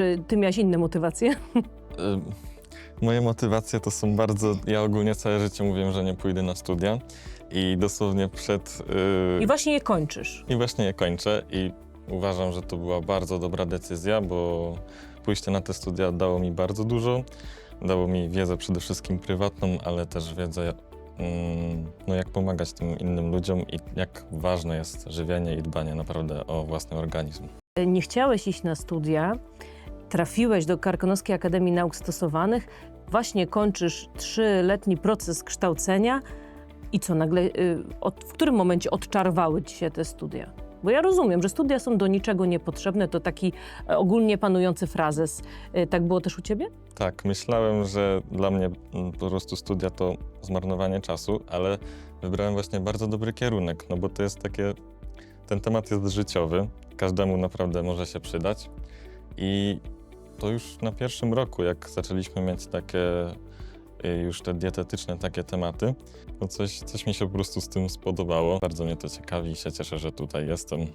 Czy ty miałeś inne motywacje? Moje motywacje to są bardzo. Ja ogólnie całe życie mówiłem, że nie pójdę na studia i dosłownie przed. y, I właśnie je kończysz. I właśnie je kończę i uważam, że to była bardzo dobra decyzja, bo pójście na te studia dało mi bardzo dużo. Dało mi wiedzę przede wszystkim prywatną, ale też wiedzę, mm, no jak pomagać tym innym ludziom i jak ważne jest żywienie i dbanie naprawdę o własny organizm. Nie chciałeś iść na studia, trafiłeś do Karkonoskiej Akademii Nauk Stosowanych, właśnie kończysz trzyletni proces kształcenia i co nagle, y, od, w którym momencie odczarowały ci się te studia? Bo ja rozumiem, że studia są do niczego niepotrzebne, to taki e, ogólnie panujący frazes. Y, Tak było też u ciebie? Tak, myślałem, że dla mnie mm, po prostu studia to zmarnowanie czasu, ale wybrałem właśnie bardzo dobry kierunek, no bo to jest takie, ten temat jest życiowy, każdemu naprawdę może się przydać i to już na pierwszym roku, jak zaczęliśmy mieć takie y, już te dietetyczne takie tematy, no coś, coś mi się po prostu z tym spodobało. Bardzo mnie to ciekawi i się cieszę, że tutaj jestem.